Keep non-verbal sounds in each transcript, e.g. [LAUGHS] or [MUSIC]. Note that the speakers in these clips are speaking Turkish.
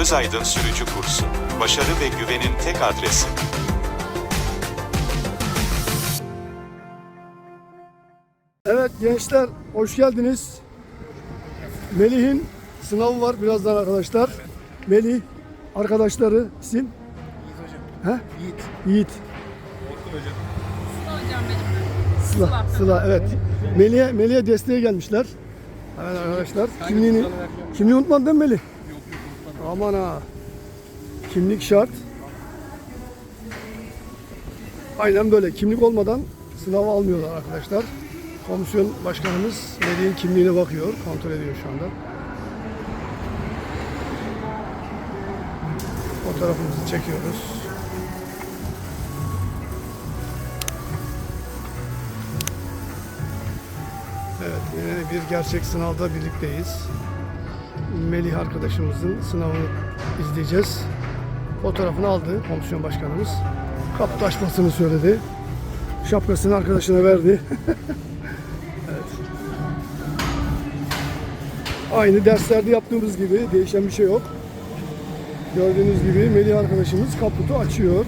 Özaydın Sürücü Kursu. Başarı ve güvenin tek adresi. Evet gençler hoş geldiniz. Melih'in sınavı var birazdan arkadaşlar. Melih arkadaşları isim? Yiğit hocam. He? Yiğit. Yiğit. hocam benim. Sıla. Sıla evet. Melih'e Melih'e desteğe gelmişler. Evet arkadaşlar. Kimliğini kimliği unutmadın değil mi Melih? Aman ha. Kimlik şart. Aynen böyle. Kimlik olmadan sınavı almıyorlar arkadaşlar. Komisyon başkanımız Melih'in kimliğine bakıyor. Kontrol ediyor şu anda. Fotoğrafımızı çekiyoruz. Evet, yine bir gerçek sınavda birlikteyiz. Melih arkadaşımızın sınavını izleyeceğiz. Fotoğrafını aldı komisyon başkanımız. Kapı açmasını söyledi. Şapkasını arkadaşına verdi. [LAUGHS] Aynı derslerde yaptığımız gibi değişen bir şey yok. Gördüğünüz gibi Melih arkadaşımız kaputu açıyor.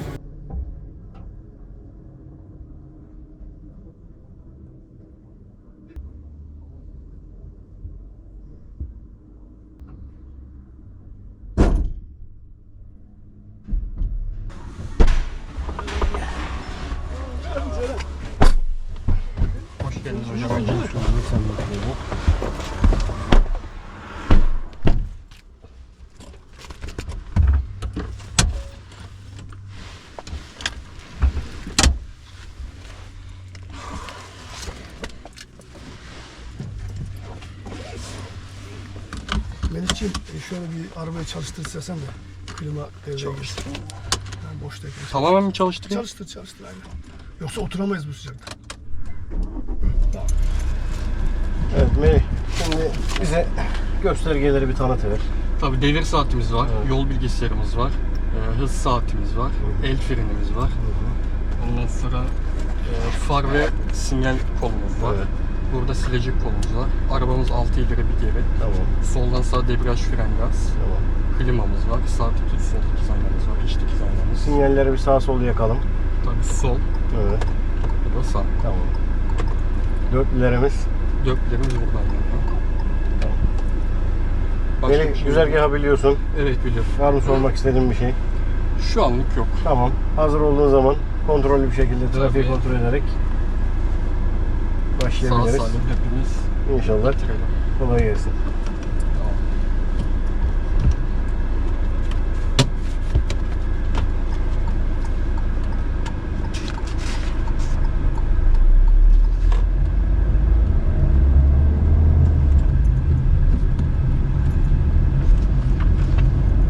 Melih'ciğim e, şöyle bir arabayı çalıştır istesen de klima devreye girsin. Ben boştayken. Tamamen mi çalıştırayım? Çalıştır çalıştır aynen. Yoksa oturamayız bu sıcakta. Evet Melih, şimdi bize göstergeleri bir tanıtıver. Tabii devir saatimiz var, yol bilgisayarımız var, e, hız saatimiz var, el frenimiz var. Ondan sonra e, far ve sinyal kolumuz var. Evet. Burada silecek kolumuz var. Arabamız 6 ileri bir geri. Tamam, Soldan sağa debriyaj fren gaz. tamam. Klimamız var. Sağ tutuş sol tutuş aynamız var. İç dikiz aynamız. Sinyalleri bir sağ sol yakalım. Tabii sol. Evet, Bu da sağ. tamam. Dörtlülerimiz. Dörtlerimiz buradan geliyor. Tamam. Başka Melih, şey güzergahı biliyorsun. Evet biliyorum. Var mı sormak istediğin bir şey? Şu anlık yok. Tamam. Hazır olduğun zaman kontrollü bir şekilde trafiği Tabii. kontrol ederek Sağ başlayabiliriz. salim hepimiz İnşallah. Kolay gelsin.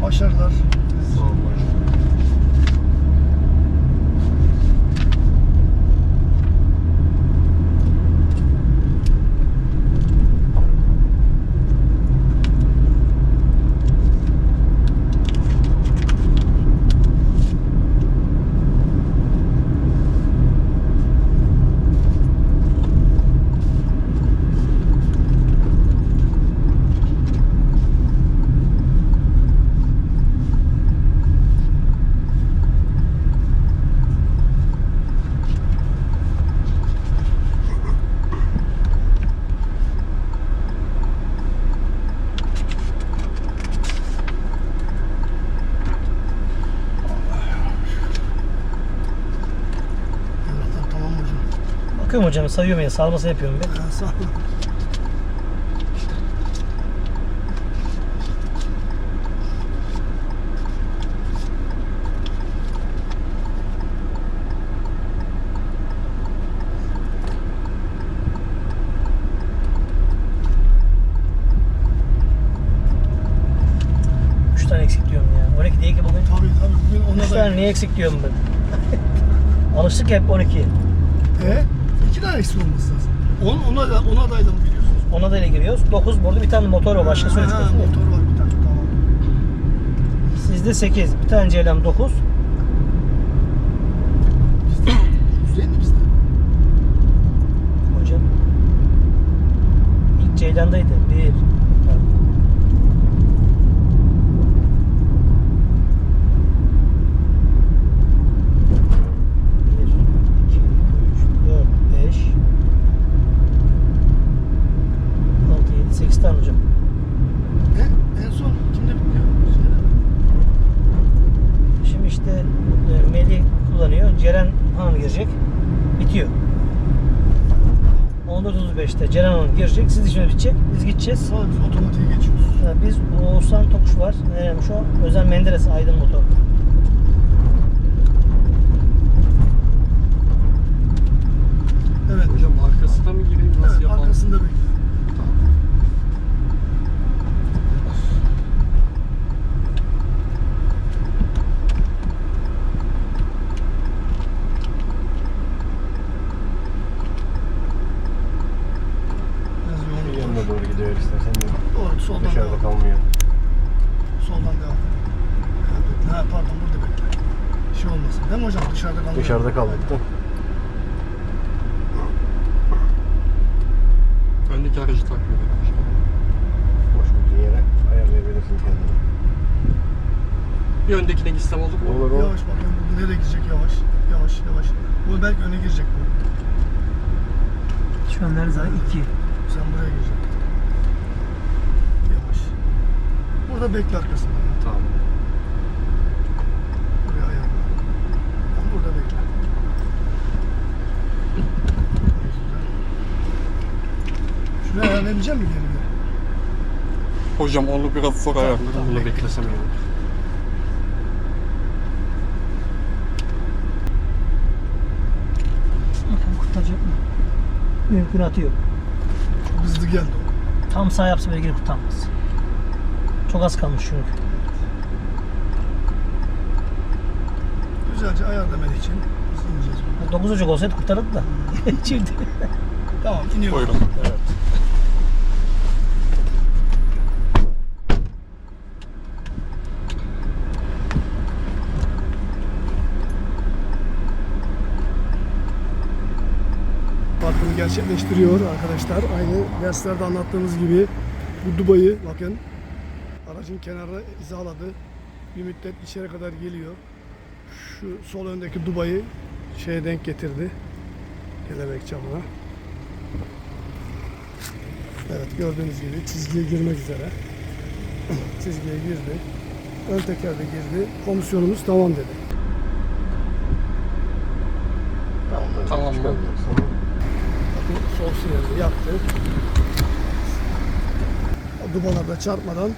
Başarılar. Sağ olun. Eyvallah, tamam mı hocam? Bakıyorum hocam sayıyorum ya salması yapıyorum ben. Ha, sağ ol. Üç tane eksik diyorum ya. 12 değil ki bugün. Tabii tabii bugün ona Üç da... tane niye eksik diyorum ben. Alıştık hep 12. E? İki tane eksik olması lazım. On, ona, da, ona adayla mı biliyorsunuz? Ona da ile giriyoruz. 9 burada bir tane motor var. Başka söyle Ha, motor var bir tane tamam. Sizde 8. Bir tane Ceylan 9. Bizde dokuz değil mi bizde? Hocam. İlk Ceylan'daydı. 1. Biz gideceğiz. Sonra biz otomatiğe geçiyoruz. Biz Oğuzhan Tokuş var. Nereymiş o? Özel Menderes Aydın Motor. Evet. Hocam arkasına mı gireyim nasıl Evet, yapalım? arkasında bekle. Biraz yoğunluk var. Yanına doğru gidiyor istersen de. Doğru, soldan Dışarıda devam. kalmıyor. Soldan devam. Evet, Ha, pardon burada bekle. Şey olmasın. Değil mi hocam? Dışarıda kalmıyor. Dışarıda kaldık da. Hocam. Boş olduğun yere ayarlayabilirsin kendini. Bir öndekine gitsem olur mu? Olur olur. Yavaş bakın bu nereye girecek yavaş. Yavaş yavaş. Bu belki öne girecek bu. Şu an nerede? 2. Sen buraya gireceksin. Yavaş. Burada bekle arkasında. Tamam. Buraya ayarla. Tam burada bekle. Şuraya ayarlayabilecek misin geri bir? Hocam onu biraz zor ayarladım. tamam, Bunu bekle. beklesem iyi olur. Bakalım kurtaracak mı? Mümkünatı yok. Çok hızlı geldi o. Tam sağ yapsa bile girip kurtarmaz. Çok az kalmış çünkü. Güzelce ayarlaman için biz ineceğiz. buradan. 9 Ocak olsaydı kurtarırdı da. [LAUGHS] Çift. Tamam iniyoruz. Buyurun. Evet. Parkını gerçekleştiriyor arkadaşlar. Aynı derslerde anlattığımız gibi bu Dubai'yi bakın aracın kenarına hizaladı. Bir müddet içeri kadar geliyor. Şu sol öndeki Dubai'yi şeye denk getirdi. Kelebek camına. Evet gördüğünüz gibi çizgiye girmek üzere. [CLEARS THROAT] çizgiye girdi. Ön teker de girdi. Komisyonumuz tamam dedi. Tamam. Tamam Bakın sol sinyalini yaktı. Dubalarda çarpmadan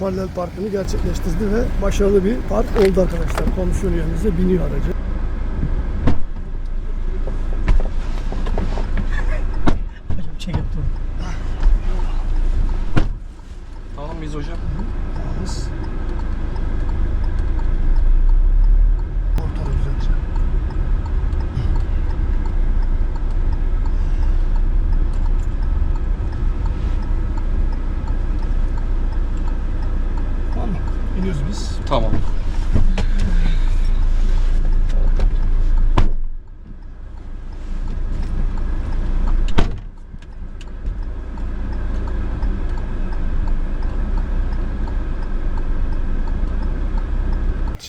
paralel parkını gerçekleştirdi ve başarılı bir park oldu arkadaşlar. Komisyon üyemiz biniyor aracı. Hocam çekip dur. Tamam biz hocam. Yalnız ortalığı güzelce. Tamam mı? İniyoruz biz. Tamam.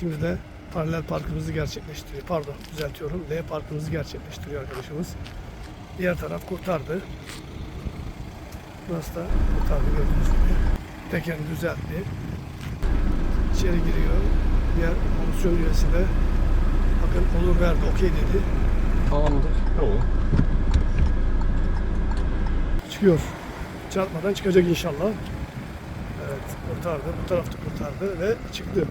Şimdi de paralel parkımızı gerçekleştiriyor. Pardon düzeltiyorum. L parkımızı gerçekleştiriyor arkadaşımız. Diğer taraf kurtardı. Burası da kurtardı gördüğünüz gibi. Tekerini düzeltti. İçeri giriyor. Diğer komisyon üyesi de bakın olur verdi okey dedi. Tamamdır. Tamam. Çıkıyor. Çarpmadan çıkacak inşallah. Evet kurtardı. Bu tarafta kurtardı ve çıktı.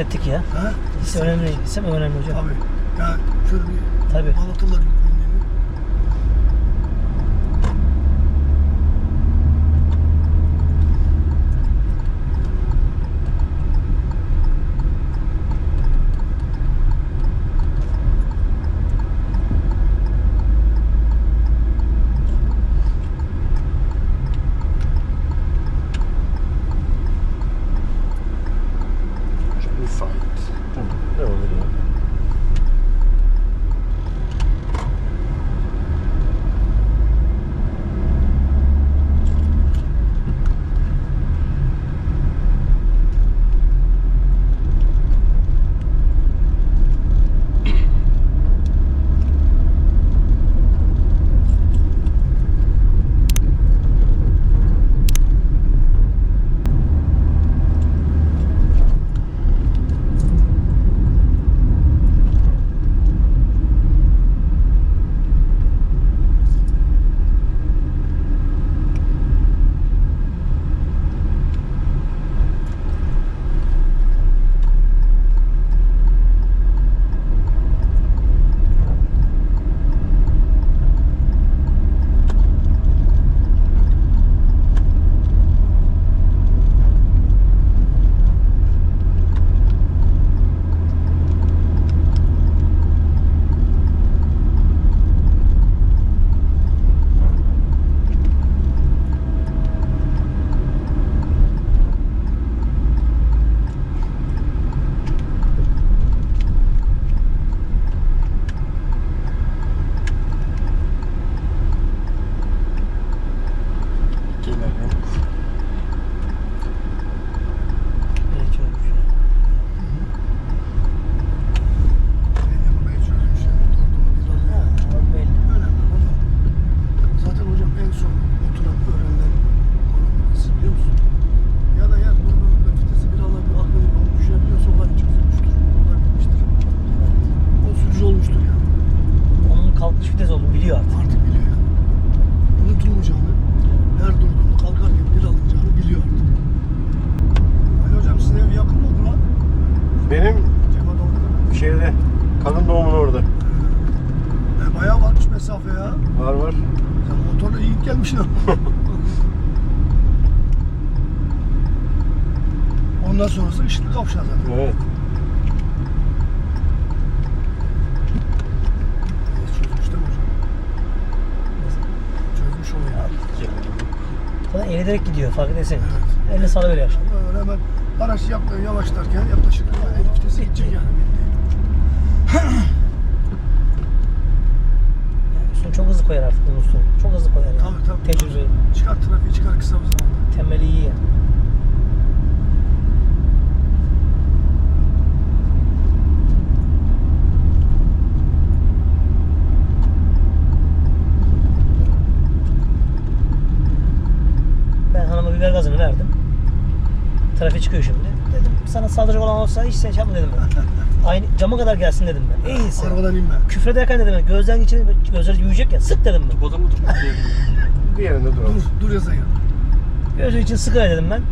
Hissettik ya. Ha? His önemli. Hissem önemli hocam. Tabii. Yani şöyle bir Tabii. balatırlar Eğilerek gidiyor fark edersin. Evet. Elini salıveriyor. Öyle hemen araç yapmıyor yavaşlarken yaklaşık el vitesi gidecek yani. Yani üstünü çok hızlı koyar artık bunun üstünü. Çok hızlı koyar yani. Tabii tabii. Tecrübe. Çıkar trafiği çıkar kısa bir zamanda. Temeli iyi yani. Gazını verdim. Trafik çıkıyor şimdi. Dedim sana saldıracak olan olsa hiç sen şey yapma dedim ben. Aynı cama kadar gelsin dedim ben. İyisi. Arabadan inme. Küfrederken dedim ben gözden geçirin gözleri büyüyecek ya sık dedim ben. Mı tutmak [LAUGHS] Bir yerinde duralım. Dur, dur yazayım. Gözü için sıkı dedim ben.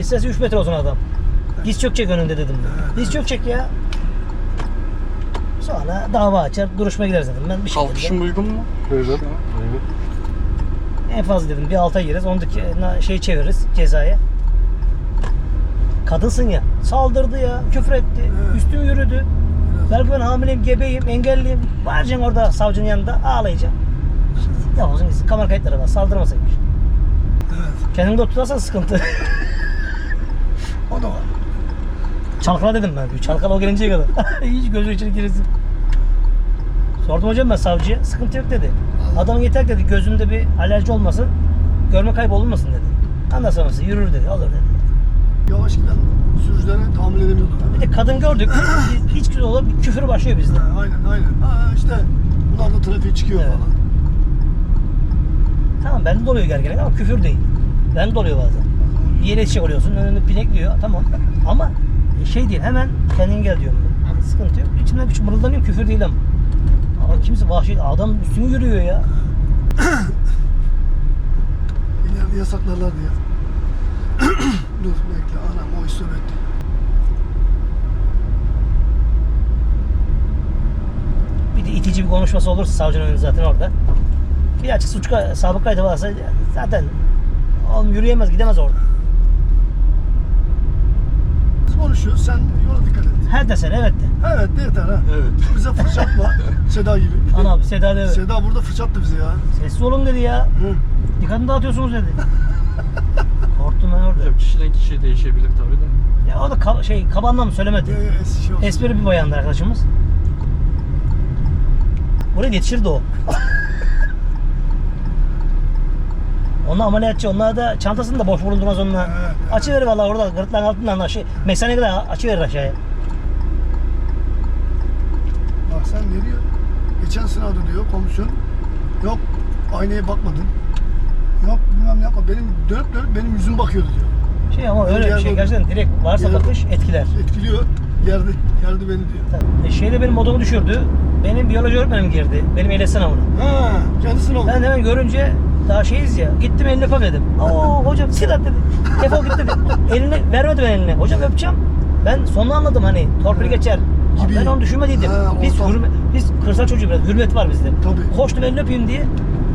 İsterse 3 metre olsun adam. Diz çökecek önünde dedim ben. Diz çökecek ya. Sonra dava açar, duruşma gideriz dedim ben bir şekilde. Kalkışım uygun mu? An. Buyurun. En fazla dedim bir alta gireriz, ondaki şey çeviririz cezaya. Kadınsın ya, saldırdı ya, küfür etti, Evet. üstüm yürüdü. Belki ben hamileyim, gebeyim, engelliyim. Varacaksın orada savcının yanında, ağlayacaksın. Ya olsun gitsin, kamera kayıtları var, saldırmasaymış. Evet. Kendini de tutarsan sıkıntı. O da var. Çalkala dedim ben. Çalkala o gelinceye kadar. [LAUGHS] Hiç gözü içine girsin. Sordum hocam ben savcıya. Sıkıntı yok dedi. Adam yeter dedi gözünde bir alerji olmasın. Görme kaybı olmasın dedi. Ondan sonrası yürür dedi. Olur dedi. Yavaş giden sürücülere tahammül edemiyordu. Bir de kadın gördük. [CLEARS THROAT] Hiç güzel olur. Bir küfür başlıyor bizde. Ha, aynen aynen. Ha, işte bunlar da trafiğe çıkıyor Evet. falan. Tamam bende de oluyor gerginlik ama küfür değil. Bende de oluyor bazen. Bir yere yetişecek oluyorsun. Önünü pinekliyor. Tamam. Ama şey değil. Hemen kendin gel diyorum. ben. Sıkıntı yok. İçimden bir mırıldanıyor. Küfür değil ama. Ama kimse vahşet adam üstünü yürüyor ya. [COUGHS] İleride yasaklarlardı ya. [COUGHS] Dur bekle anam o istiyor Bir de itici bir konuşması olursa savcının önünde zaten orada. Bir açık suç ka- sabık kaydı varsa zaten oğlum yürüyemez gidemez orada. Biz konuşuyoruz sen yola dikkat et. Her desen evet de. Evet de yeter ha. Evet. Bize fırçatma. [LAUGHS] Seda gibi. Ana abi Seda dedi. Seda burada fırçattı bizi ya. Sessiz olun dedi ya. Hı. Dikkatini dağıtıyorsunuz dedi. [LAUGHS] Korktum ben orada. Hocam kişiden kişiye değişebilir tabii de. Ya o da ka- şey kaba anlamda söylemedi. Ee, es- şey olsun. Espri bir bayandı arkadaşımız. Buraya yetişirdi o. [LAUGHS] Onlar ameliyatçı. Onlar da çantasını da boş bulundurmaz onunla. Evet, evet. Açı verir valla orada gırtlağın altından aşağı. Meksane kadar açı verir aşağıya. Bak sen ne diyor? Geçen sınavda diyor komisyon. Yok aynaya bakmadın. Yok bilmem ne yapma. Benim dönüp dönüp benim yüzüm bakıyordu diyor. Şey ama öyle bir şey gerçekten direkt varsa Yer- bakış etkiler. Etkiliyor. Gerdi. Gerdi beni diyor. Tabii. E şeyde benim modumu düşürdü. Benim biyoloji öğretmenim girdi. Benim ehliyet sınavına. Ha, kendi sınavı. Ben hemen görünce daha şeyiz ya. Gittim elini öpem dedim. [LAUGHS] Oo hocam silah dedi. Defol git dedi. [LAUGHS] Elini vermedi ben eline. Hocam öpeceğim. Ben sonunu anladım hani torpil geçer. Gibi. Ben onu düşünmediydim. Ha, biz hürme, biz kırsal çocuğu biraz hürmet var bizde. Tabii. Koştum elini öpeyim diye.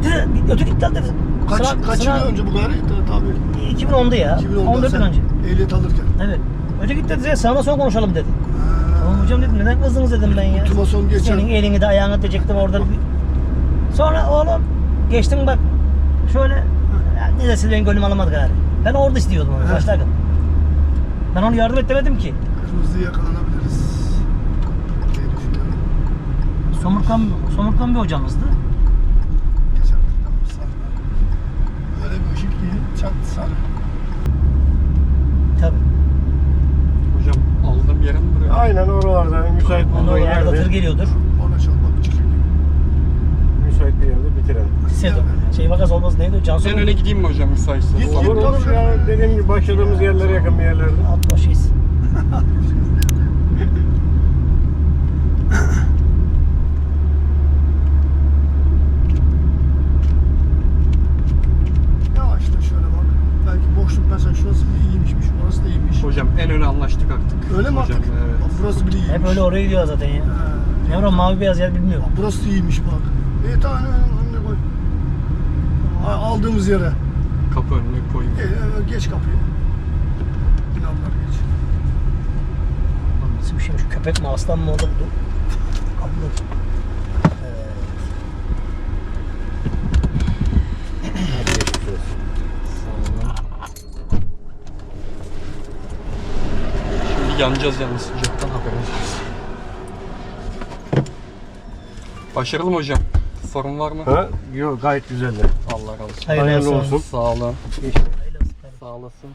Dedi, ötü gitti dedi. Kaç, Sıra- kaç sıra- yıl önce bu gayri? Ta- Tabii. 2010'da ya. 2010'da 14 yıl önce. ehliyet alırken. Evet. Ötü gitti dedi. Sağına sonra konuşalım dedi. Ha, Tamam hocam dedim neden kızdınız dedim ben ya. Ultimason son geçen. Senin elini de ayağını diyecektim orada. Sonra oğlum geçtim bak şöyle ne desin benim gönlüm alamadı gari. Ben orada istiyordum onu başlarken. Ben onu yardım et demedim ki. Kırmızı yakalanabiliriz. diye düşünüyorum. Somurkan, somurkan bir hocamızdı. Tamam sarılar. Böyle bir ışık ki çat sarı. Tabii. Hocam aldığım yere mi buraya? Aynen oralarda müsait Onun bulduğun oralarda tır yerde, geliyordur. Ona çalmak çıkıyor müsait bir yerde bitirelim. Sedo. Şey vakası olmaz neydi o? Cansu. En öne gideyim mi hocam müsaitse? Git, git. Olur olur ya dediğim gibi başladığımız yerlere yakın bir yerlerde. Alt başıyız. [LAUGHS] Yavaşla şöyle bak. Belki boşluk mesela şurası bir iyiymişmiş. Orası da iyiymiş. Hocam en öne anlaştık artık. Öyle mi hocam, artık? Evet. Bak burası bile iyiymiş. Hep öyle oraya gidiyor zaten ya. Ha. Ne var o mavi beyaz yer bilmiyorum. Bak burası iyiymiş bak. E tamam önüne koy. Aldığımız yere. Kapı önüne koyayım. E, geç kapıyı. Binalar geç. Lan Nasıl bir şeymiş köpek mi aslan mı orada bu? Şimdi yanacağız yalnız sıcaktan haberiniz olsun. Başarılı mı hocam? Sorun var mı? Ha? Yok gayet güzeldi. Allah razı olsun. Hayırlı Hayırlı olsun. olsun. Sağ olun. Hayırlı olsun. Sağ olasın.